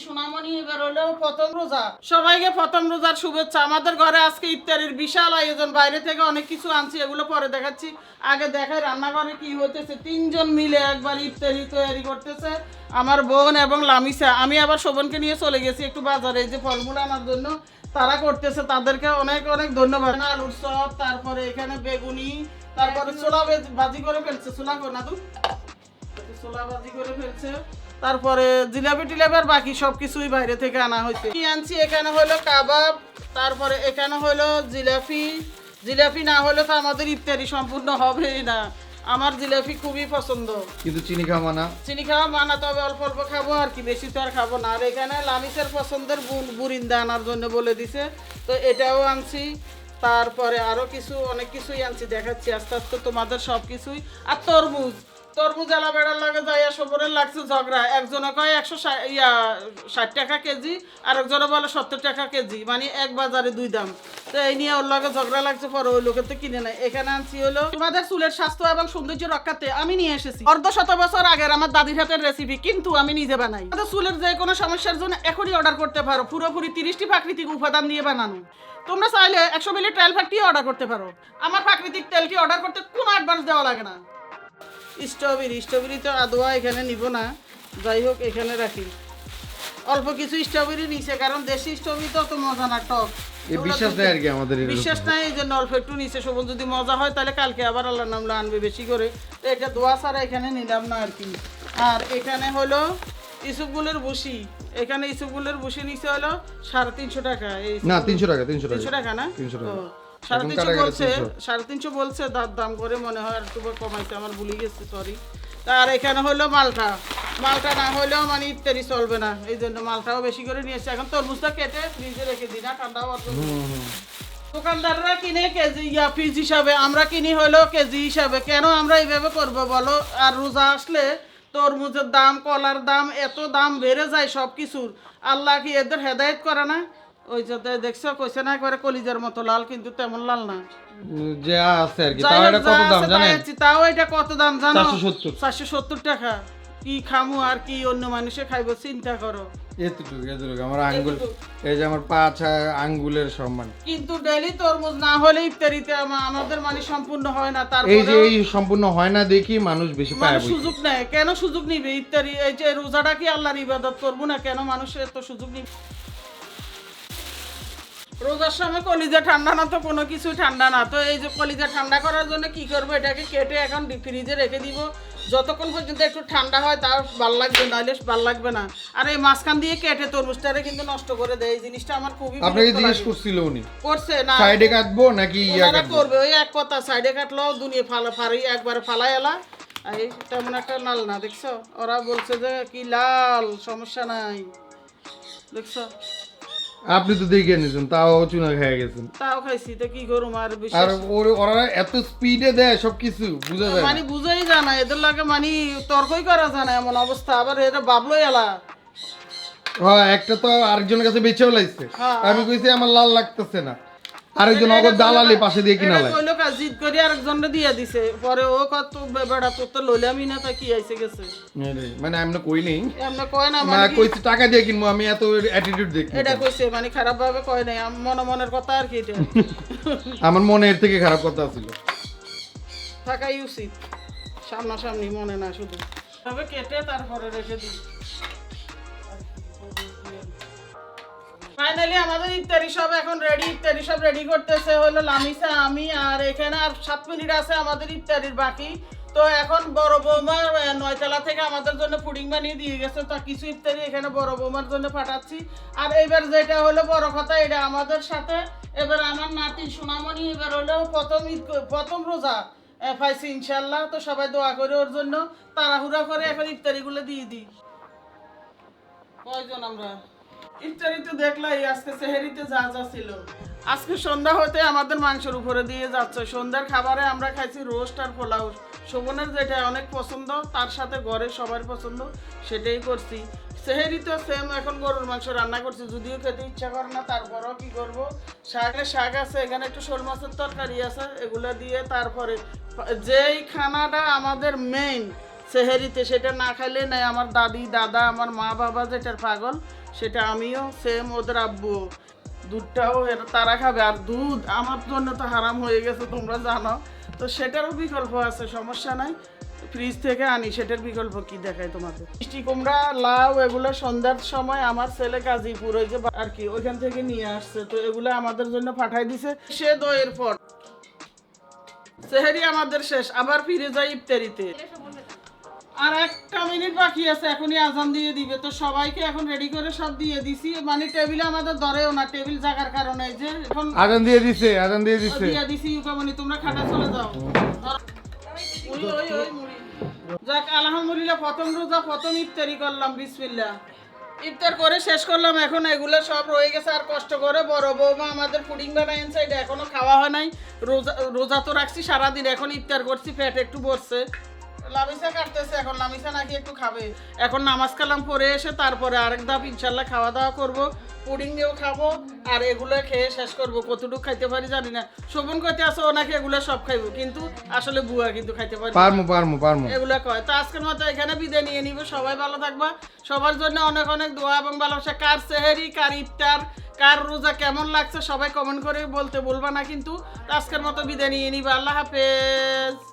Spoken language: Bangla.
সোনামণি এবার হলো প্রথম রোজা। সবাইকে প্রথম রোজার শুভেচ্ছা। আমাদের ঘরে আজকে ইফতারির বিশাল আয়োজন। বাইরে থেকে অনেক কিছু আনছি, এগুলো পরে দেখাচ্ছি। আগে দেখাই রান্নাঘরে কি হতেছে তিনজন মিলে একবার ইফতারি তৈরি করতেছে আমার বোন এবং লামিসা। আমি আবার শোভনকে নিয়ে চলে গেছি একটু বাজারে। যে ফলমূল আনার জন্য তারা করতেছে। তাদেরকে অনেক অনেক ধন্যবাদ। আলুর চপ, তারপরে এখানে বেগুনি, তারপরে ছোলা ভেজ- করে ফেলছে। ছোলা না তুই ছোলা ভাজি করে ফেলছে। তারপরে জিলাপি টিলাপি আর বাকি সব কিছুই বাইরে থেকে আনা হয়েছে। কি আনছি এখানে হলো কাবাব তারপরে এখানে হলো জিলাপি। জিলাপি না হলে তো আমাদের ইফতারি সম্পূর্ণ হবেই না। আমার জিলাপি খুবই পছন্দ। কিন্তু চিনি খাওয়া না চিনি খাওয়া মানা তবে অল্প অল্প খাব আর কি বেশি তো আর খাব না। আর এখানে লামিসের পছন্দের বুন- বুরিন্দা আনার জন্য বলে দিছে। তো এটাও আনছি। তারপরে আরও কিছু অনেক কিছুই আনছি দেখাচ্ছি আস্তে আস্তে তোমাদের সব কিছুই আর তরমুজ। তরমুজ এলা বেড়ার লাগে যাইয়া সবরের লাগছে ঝগড়া। একজনে কয় একশো ইয়া, ষাট টাকা কেজি আর একজনে বলে সত্তর টাকা কেজি মানে এক বাজারে দুই দাম। তো এই নিয়ে ওর লগে ঝগড়া লাগছে, পরে ওই লোকের তো কিনে নেয়। এখানে আনছি হলো, তোমাদের চুলের স্বাস্থ্য এবং সৌন্দর্য রক্ষাতে আমি নিয়ে এসেছি। অর্ধ শত বছর আগের আমার দাদির হাতের রেসিপি কিন্তু আমি নিজে বানাই। আমাদের চুলের যে কোনো সমস্যার জন্য এখনই অর্ডার করতে পারো। পুরোপুরি তিরিশটি প্রাকৃতিক উপাদান দিয়ে বানানো। তোমরা চাইলে একশো মিলি ট্রায়াল ফ্যাক্টরি অর্ডার করতে পারো। আমার প্রাকৃতিক তেলটি অর্ডার করতে কোনো অ্যাডভান্স দেওয়া লাগে না। স্ট্রবেরি স্ট্রবেরি তো আদোয়া এখানে নিব না। যাই হোক এখানে রাখি। অল্প কিছু স্ট্রবেরি নিচে কারণ দেশি স্ট্রবেরি তো অত মজা না টক। বিশ্বাস নেই আর কি আমাদের বিশ্বাস নাই এই জন্য অল্প একটু নিচে শোভন যদি মজা হয় তাহলে কালকে আবার আল্লাহ নামলা আনবে বেশি করে। তো এটা দোয়া ছাড়া এখানে নিলাম না আর কি। আর এখানে হলো ইসুফগুলের বুসি এখানে ইসুফগুলের বুসি নিচে হলো সাড়ে তিনশো টাকা। এই না তিনশো টাকা তিনশো টাকা। তিনশো টাকা না? 300 টাকা। সাড়ে তিনশো বলছে 300 সাড়ে তিনশো বলছে দাম দাম করে মনে হয় আর একটু কমাইছে আমার ভুলে গেছে সরি আর এখানে হলো মালটা। মালটা না হলেও মানে চলবে না এই জন্য মালটাও বেশি করে নিয়ে এসেছে। এখন তরমুজটা কেটে ফ্রিজে রেখে দিই না ঠান্ডা হওয়ার জন্য দোকানদাররা কিনে কেজি ইয়া পিস হিসাবে আমরা কিনি হলো কেজি হিসাবে। কেন আমরা এইভাবে করব বলো? আর রোজা আসলে তরমুজের দাম কলার দাম এত দাম বেড়ে যায় সব কিছুর আল্লাহ কি এদের হেদায়েত করে না? ওই দেখছ কইছে না একবারে কলিজার মতো লাল কিন্তু তেমন লাল না। যে আছে আর কি তাও এটা কত দাম জানেন? তাও এটা কত দাম জানো? 470 চারশো সত্তর টাকা। কি খামু আর কি অন্য মানুষে খাইবো চিন্তা করো। এতটুকু এতটুকু আমার আঙ্গুল এই যে আমার পাঁচ আঙ্গুলের সম্মান। কিন্তু ডেলি তরমুজ না হলে ইফতারিতে আমাদের মানে সম্পূর্ণ হয় না এই যে এই সম্পূর্ণ হয় না দেখি মানুষ বেশি পায় মানুষ সুযোগ নেয়। কেন সুযোগ নিবে? ইফতারি এই যে রোজাটা কি আল্লাহর ইবাদত? করব না কেন? মানুষের এত সুযোগ নিবে। রোজার সময় কলিজা ঠান্ডা না তো কোনো কিছু ঠান্ডা না। তো এই যে কলিজা ঠান্ডা করার জন্য কি করব? এটাকে কেটে এখন ফ্রিজে রেখে দিব। যতক্ষণ পর্যন্ত একটু ঠান্ডা হয় তাও ভালো লাগবে নাহলে ভালো লাগবে না। আর এই মাঝখান দিয়ে কেটে তরমুজটারে কিন্তু নষ্ট করে দেয়। এই জিনিসটা আমার খুবই আপনাকে জিজ্ঞেস করছিল উনি? করছে না। সাইডে কাটবো নাকি ইয়া কাটবো? করবে ওই এক কথা সাইডে কাটলো দুনিয়া ফালা ফারি একবারে ফালাই এলা। এই তেমন একটা লাল না দেখছ? ওরা বলছে যে কি লাল সমস্যা নাই। দেখছ? আপনি তো দেখে নিয়েছেন তাও চুনা খেয়ে গেছেন। তাও খাইছি তো কি করুম আর আর বিশেষ ওর- ওরা এত স্পিডে দেয় সবকিছু বুঝা যায় মানে বুঝাই যায় না এদের লাগে মানে তর্কই করা যায় না এমন অবস্থা। আবার এটা বাবলো এলা। হ্যাঁ একটা তো আরেকজনের কাছে বেচেও লাগছে হ্যাঁ। আমি কইছি আমার লাল লাগতেছে না। আরেকজন অগর দালালি পাশে দিয়ে কিনা লাগে জিদ করে আরেকজনরে দিয়ে দিছে। পরে ও কত বেড়া তোর তো লইলামই না। তা কি আইসে গেছে? মানে আমি না কই নেই। এমনি কয় না মানে কি- কইছি টাকা দিয়ে কিনবো আমি এত অ্যাটিটিউড দেখি এটা কইছে মানে খারাপ ভাবে কয় নাই মনে মনের কথা আর কি এটা। আমার মনে এর থেকে খারাপ কথা ছিল। থাকাই উচিত। সামনাসামনি মনে না শুধু। তবে কেটে তারপরে রেখে দিই। ফাইনালি আমাদের ইফতারি সব এখন রেডি ইফতারি সব রেডি করতেছে। হলো লামিসা, আমি আর এখানে আর সাত মিনিট আছে আমাদের ইফতারির বাকি। তো এখন বড় বৌমা নয়তলা থেকে আমাদের জন্য পুডিং বানিয়ে দিয়ে গেছে। তা কিছু ইফতারি এখানে বড় বৌমার জন্য পাঠাচ্ছি। আর এবার যেটা হলো বড় কথা, এটা আমাদের সাথে। এবার আমার নাতি সোনামণি, এবার হলো প্রথম ঈদ, প্রথম রোজা। পাইছি ইনশাল্লাহ তো সবাই দোয়া করে ওর জন্য। তাড়াহুড়া করে এখন ইফতারিগুলো দিয়ে দিই। কয়জন আমরা? ইফতারি তো দেখলাই, আজকে সেহেরিতে যা যা ছিল। আজকে সন্ধ্যা হতে আমাদের মাংসের উপরে দিয়ে যাচ্ছে। সন্ধ্যার খাবারে আমরা খাইছি রোস্ট আর পোলাও। শোভনের যেটা অনেক পছন্দ, তার সাথে ঘরে সবার পছন্দ, সেটাই করছি। সেহেরি তো সেম এখন গরুর মাংস রান্না করছি। যদিও খেতে ইচ্ছা করে না, তারপরও কি করব? শাকের শাক আছে, এখানে একটু শোল মাছের তরকারি আছে, এগুলো দিয়ে তারপরে, যেই খানাটা আমাদের মেইন সেহেরিতে সেটা না খাইলে নাই আমার দাদি, দাদা, আমার মা বাবা যেটার পাগল, সেটা আমিও সেম ওদের আব্বু। দুধটাও তারা খাবে। আর দুধ আমার জন্য তো হারাম হয়ে গেছে, তোমরা জানো। তো সেটারও বিকল্প আছে, সমস্যা নাই। ফ্রিজ থেকে আনি, সেটার বিকল্প কি দেখায় তোমাকে মিষ্টি কুমড়া, লাউ, এগুলো সন্ধ্যার সময় আমার ছেলে কাজীপুর ওই যে আর কি, ওইখান থেকে নিয়ে আসছে। তো এগুলো আমাদের জন্য পাঠাই দিছে। সে দইয়ের পর। সেহেরি আমাদের শেষ। আবার ফিরে যাই ইফতারিতে। আর একটা মিনিট বাকি আছে এখনই আজান দিয়ে দিবে। তো সবাইকে এখন রেডি করে সব দিয়ে দিছি। মানে টেবিলে আমাদের ধরেও না টেবিল জাগার কারণে যে এখন আজান দিয়ে দিছে আজান দিয়ে দিছে। দিয়ে দিছি ইউকামনি তোমরা খাটা চলে যাও। ওই ওই ওই মুড়ি। যাক আলহামদুলিল্লাহ প্রথম রোজা প্রথম ইফতারি করলাম বিসমিল্লাহ। ইফতার করে শেষ করলাম এখন এগুলো সব রয়ে গেছে আর কষ্ট করে বড় বৌমা আমাদের পুডিং বানায় আনছে এটা এখনও খাওয়া হয় নাই। রোজা রোজা তো রাখছি সারাদিন এখন ইফতার করছি ফ্যাট একটু ভরছে। লামিসা কাটতেছে এখন লামিসা নাকি একটু খাবে। এখন নামাজ কালাম পরে এসে তারপরে আরেক ধাপ ইনশাল্লাহ খাওয়া দাওয়া করব পুডিং দিয়েও খাব আর এগুলো খেয়ে শেষ করব। কতটুকু খাইতে পারি জানি না। শোভন করতে আসো ও নাকি এগুলো সব খাইবো কিন্তু আসলে বুয়া কিন্তু খাইতে পারি। পারমু পারমু পারমু। এগুলো কয়। তো আজকের মতো এখানে বিদায় নিয়ে নিব। সবাই ভালো থাকবা। সবার জন্য অনেক অনেক দোয়া এবং ভালোবাসা। কার সেহেরি কার ইফতার কার রোজা কেমন লাগছে সবাই কমেন্ট করে বলতে বলবা না কিন্তু আজকের মতো বিদায় নিয়ে নিবা। আল্লাহ হাফেজ।